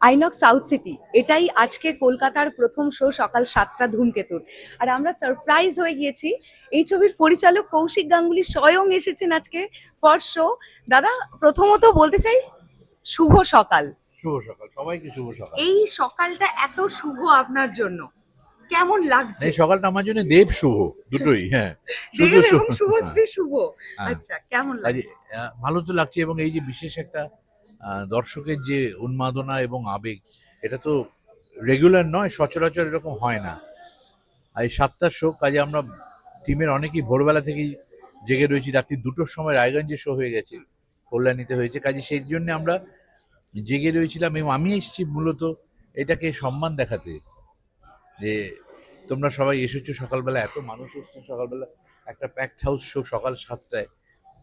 আইনক south city এটাই আজকে কলকাতার প্রথম শো সকাল সাতটা ধূমকেতুর। আর আমরা সারপ্রাইজ হয়ে গিয়েছি। এই ছবির পরিচালক কৌশিক গাঙ্গুলি স্বয়ং এসেছেন আজকে ফর শো দাদা প্রথমত বলতে চাই শুভ সকাল। শুভ সকাল সবাইকে শুভ সকাল। এই সকালটা এত শুভ আপনার জন্য। কেমন লাগছে? এই সকালটা আমার জন্য দেব শুভ দুটোই হ্যাঁ। দেব শুভ এবং শুভশ্রী শুভ। হ্যাঁ। আচ্ছা কেমন লাগছে? ভালো তো লাগছে এবং এই যে বিশেষ একটা দর্শকের যে উন্মাদনা এবং আবেগ, এটা তো রেগুলার নয়, সচরাচর এরকম হয় না। আর এই সাতটার শো কাজে আমরা টিমের অনেকেই ভোরবেলা থেকেই জেগে রয়েছি। রাত্রি দুটোর সময় রায়গঞ্জে শো হয়ে গেছে, কল্যাণীতে হয়েছে। কাজে সেই জন্য আমরা জেগে রয়েছিলাম এবং আমি এসেছি মূলত এটাকে সম্মান দেখাতে। যে তোমরা সবাই এসেছ সকালবেলা, এত মানুষ এসছে সকালবেলা। একটা প্যাকড হাউস শো সকাল সাতটায়।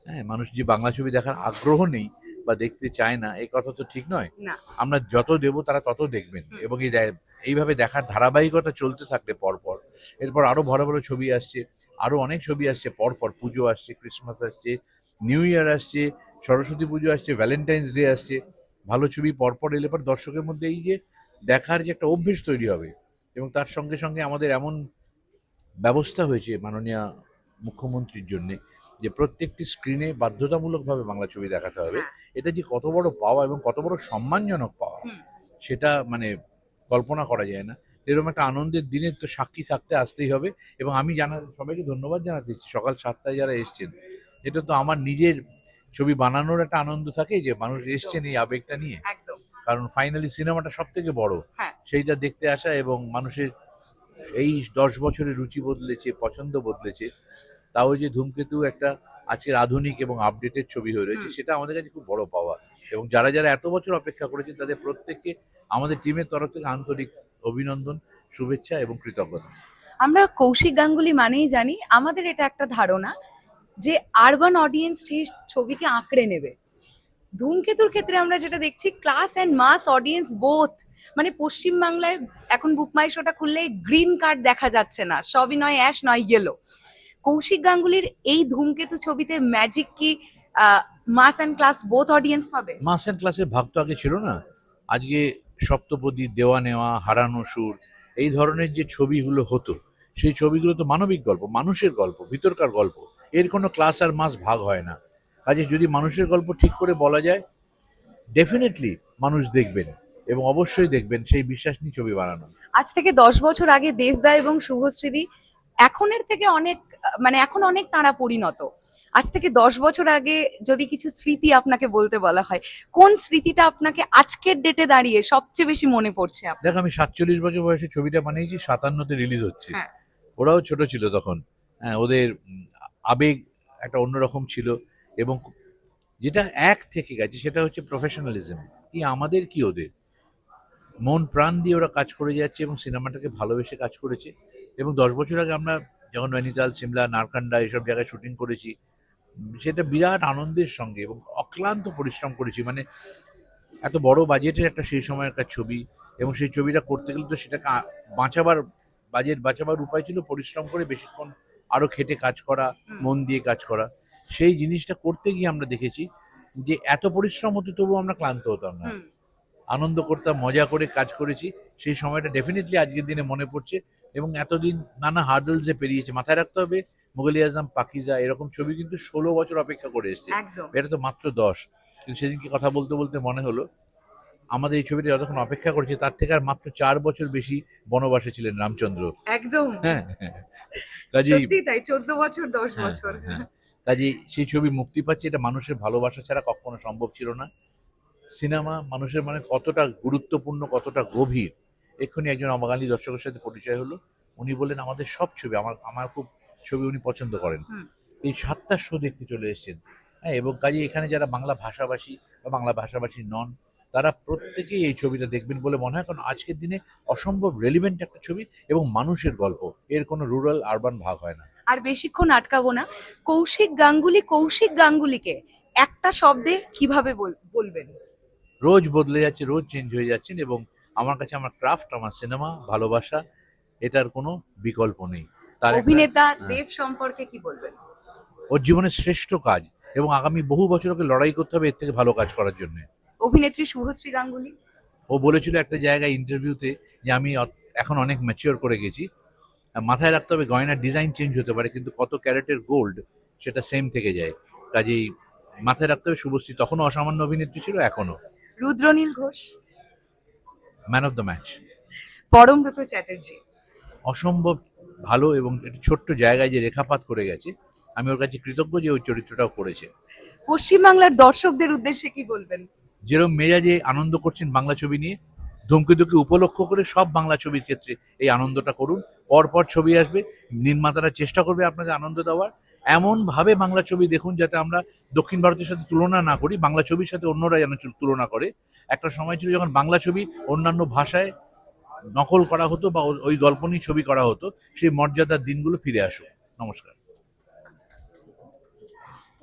হ্যাঁ মানুষ যে বাংলা ছবি দেখার আগ্রহ নেই বা দেখতে চায় না এই কথা তো ঠিক নয়। আমরা যত দেব তারা তত দেখবেন। এবং এই এইভাবে দেখার ধারাবাহিকতা চলতে থাকলে পরপর এরপর আরও বড় বড় ছবি আসছে আরও অনেক ছবি আসছে পরপর। পুজো আসছে ক্রিসমাস আসছে নিউ ইয়ার আসছে সরস্বতী পুজো আসছে ভ্যালেন্টাইন্স ডে আসছে। ভালো ছবি পরপর এলে পর দর্শকের মধ্যে এই যে দেখার যে একটা অভ্যেস তৈরি হবে। এবং তার সঙ্গে সঙ্গে আমাদের এমন ব্যবস্থা হয়েছে মাননীয় মুখ্যমন্ত্রীর জন্য যে প্রত্যেকটি স্ক্রিনে বাধ্যতামূলকভাবে বাংলা ছবি দেখাতে হবে। হ্যাঁ। এটা যে কত বড় পাওয়া এবং কত বড় সম্মানজনক পাওয়া সেটা মানে কল্পনা করা যায় না। এরকম একটা আনন্দের দিনের তো সাক্ষী থাকতে আসতেই হবে এবং আমি জানা সবাইকে ধন্যবাদ জানাতে সকাল সাতটায় যারা এসছেন এটা তো আমার নিজের ছবি বানানোর একটা আনন্দ থাকে যে মানুষ এসছেন এই আবেগটা নিয়ে। কারণ ফাইনালি সিনেমাটা সব থেকে বড়। হ্যাঁ। সেইটা দেখতে আসা এবং মানুষের এই দশ বছরের রুচি বদলেছে পছন্দ বদলেছে। তাও যে ধূমকেতু একটা আজকের আধুনিক এবং আপডেটেড ছবি হয়ে রয়েছে সেটা আমাদের কাছে খুব বড় পাওয়া। এবং যারা যারা এত বছর অপেক্ষা করেছেন তাদের প্রত্যেককে আমাদের টিমের তরফ থেকে আন্তরিক অভিনন্দন শুভেচ্ছা এবং কৃতজ্ঞতা। আমরা কৌশিক গাঙ্গুলি মানেই জানি আমাদের এটা একটা ধারণা যে আরবান অডিয়েন্স এই ছবিকে আঁকড়ে নেবে। ধূমকেতুর ক্ষেত্রে আমরা যেটা দেখছি class and mass audience both মানে পশ্চিম বাংলায় এখন বুকমাই শোটা খুললে গ্রিন কার্ড দেখা যাচ্ছে না সবই নয় অ্যাশ নয় ইয়েলো কৌশিক গাঙ্গুলির এই ধূমকেতু ছবিতে ম্যাজিক কি mass and class both audience পাবে? মাস অ্যান্ড ক্লাসের ভাগ তো আগে ছিল না। আজকে সপ্তপদী দেওয়া নেওয়া হারানো সুর এই ধরনের যে ছবিগুলো হতো সেই ছবিগুলো তো মানবিক গল্প মানুষের গল্প ভিতরকার গল্প। এর কোনো ক্লাস আর মাস ভাগ হয় না। কাজে যদি মানুষের গল্প ঠিক করে বলা যায় ডেফিনেটলি মানুষ দেখবেন এবং অবশ্যই দেখবেন সেই বিশ্বাস নিয়ে ছবি বানানো। আজ থেকে দশ বছর আগে দেবদা এবং শুভশ্রীদি এখনের থেকে অনেক মানে এখন অনেক তারা পরিণত। আজ থেকে দশ বছর আগে যদি কিছু স্মৃতি আপনাকে বলতে বলা হয় কোন স্মৃতিটা আপনাকে আজকের ডেটে দাঁড়িয়ে সবচেয়ে বেশি মনে পড়ছে দেখ আমি সাতচল্লিশ বছর বয়সে ছবিটা বানিয়েছি সাতান্নতে রিলিজ হচ্ছে। হ্যাঁ। ওরাও ছোট ছিল তখন। হ্যাঁ ওদের আবেগ একটা অন্যরকম ছিল এবং যেটা এক থেকে গেছে সেটা হচ্ছে প্রফেশনালিজম কি আমাদের কি ওদের? মন প্রাণ দিয়ে ওরা কাজ করে যাচ্ছে এবং সিনেমাটাকে ভালোবেসে কাজ করেছে। এবং দশ বছর আগে আমরা যখন নৈনিতাল সিমলা নারকান্ডা এসব জায়গায় শুটিং করেছি সেটা বিরাট আনন্দের সঙ্গে এবং অক্লান্ত পরিশ্রম করেছি। মানে এত বড় বাজেটের একটা সেই সময় একটা ছবি এবং সেই ছবিটা করতে গেলে তো সেটাকে বাঁচাবার বাজেট বাঁচাবার উপায় ছিল পরিশ্রম করে বেশিক্ষণ আরও খেটে কাজ করা মন দিয়ে কাজ করা। সেই জিনিসটা করতে গিয়ে আমরা দেখেছি যে এত পরিশ্রম হতো তবুও আমরা ক্লান্ত হতাম না। আনন্দ করতাম মজা করে কাজ করেছি। সেই সময়টা ডেফিনেটলি আজকের দিনে মনে পড়ছে। এবং এতদিন নানা হার্ডলসে পেরিয়েছে। মাথায় রাখতে হবে মুঘল আজম পাকিজা এরকম ছবি কিন্তু ষোলো বছর অপেক্ষা করে এসছে। এটা তো মাত্র দশ। কিন্তু সেদিনকে কথা বলতে বলতে মনে হলো আমাদের এই ছবিটা যতক্ষণ অপেক্ষা করেছে তার থেকে আর মাত্র চার বছর বেশি বনবাসে ছিলেন রামচন্দ্র। একদম। হ্যাঁ হ্যাঁ। কাজেই তাই চোদ্দ বছর দশ হ্যাঁ, বছর। কাজেই সেই ছবি মুক্তি পাচ্ছে এটা মানুষের ভালোবাসা ছাড়া কখনো সম্ভব ছিল না। সিনেমা মানুষের মানে কতটা গুরুত্বপূর্ণ কতটা গভীর এক্ষুনি একজন বাঙালি দর্শকের সাথে পরিচয় হলো। উনি বললেন আমাদের সব ছবি আমার আমার খুব ছবি উনি পছন্দ করেন। এই সাতটা শো দেখতে চলে এসেছেন। হ্যাঁ এবং কাজে এখানে যারা বাংলা ভাষাভাষী বা বাংলা ভাষাভাষী নন তারা প্রত্যেকেই এই ছবিটা দেখবেন বলে মনে হয় কারণ আজকের দিনে অসম্ভব রেলিভেন্ট একটা ছবি এবং মানুষের গল্প। এর কোনো রুরাল আরবান ভাগ হয় না। আর বেশিক্ষণ আটকাবো না। কৌশিক গাঙ্গুলি কৌশিক গাঙ্গুলিকে একটা শব্দে কীভাবে বল- বলবেন? রোজ বদলে যাচ্ছে রোজ চেঞ্জ হয়ে যাচ্ছেন এবং আমার কাছে আমার ক্রাফট আমার সিনেমা ভালোবাসা এটার কোনো বিকল্প নেই। তার অভিনেতা হ্যাঁ। দেব সম্পর্কে কি বলবেন? ওর জীবনের শ্রেষ্ঠ কাজ এবং আগামী বহু বছর ওকে লড়াই করতে হবে এর থেকে ভালো কাজ করার জন্য। অভিনেত্রী শুভশ্রী গাঙ্গুলি? ও বলেছিল একটা জায়গায় ইন্টারভিউতে যে আমি এখন অনেক ম্যাচিওর করে গেছি। মাথায় রাখতে হবে গয়নার ডিজাইন চেঞ্জ হতে পারে কিন্তু কত ক্যারেটের গোল্ড সেটা সেম থেকে যায়। কাজেই মাথায় রাখতে হবে শুভশ্রী তখনও অসামান্য অভিনেত্রী ছিল এখনও Rudranil Ghosh? Man of the match. Parambrata Chatterjee. অসম্ভব ভালো এবং একটি ছোট্ট জায়গায় যে রেখাপাত করে গেছে আমি ওর কাছে কৃতজ্ঞ যে ওই চরিত্রটাও করেছে। পশ্চিমবাংলার দর্শকদের উদ্দেশ্যে কি বলবেন? যেরকম মেজাজে আনন্দ করছেন বাংলা ছবি নিয়ে ধূমকেতুকে উপলক্ষ করে সব বাংলা ছবির ক্ষেত্রে এই আনন্দটা করুন। পরপর ছবি আসবে নির্মাতারা চেষ্টা করবে আপনাকে আনন্দ দেওয়ার। এমনভাবে বাংলা ছবি দেখুন যাতে আমরা দক্ষিণ ভারতের সাথে তুলনা না করি বাংলা ছবির সাথে অন্যরা যেন তুলনা করে। একটা সময় ছিল যখন বাংলা ছবি অন্যান্য ভাষায় নকল করা হতো বা ওই গল্প নিয়ে ছবি করা হতো, সেই মর্যাদার দিনগুলো ফিরে আসুক। নমস্কার।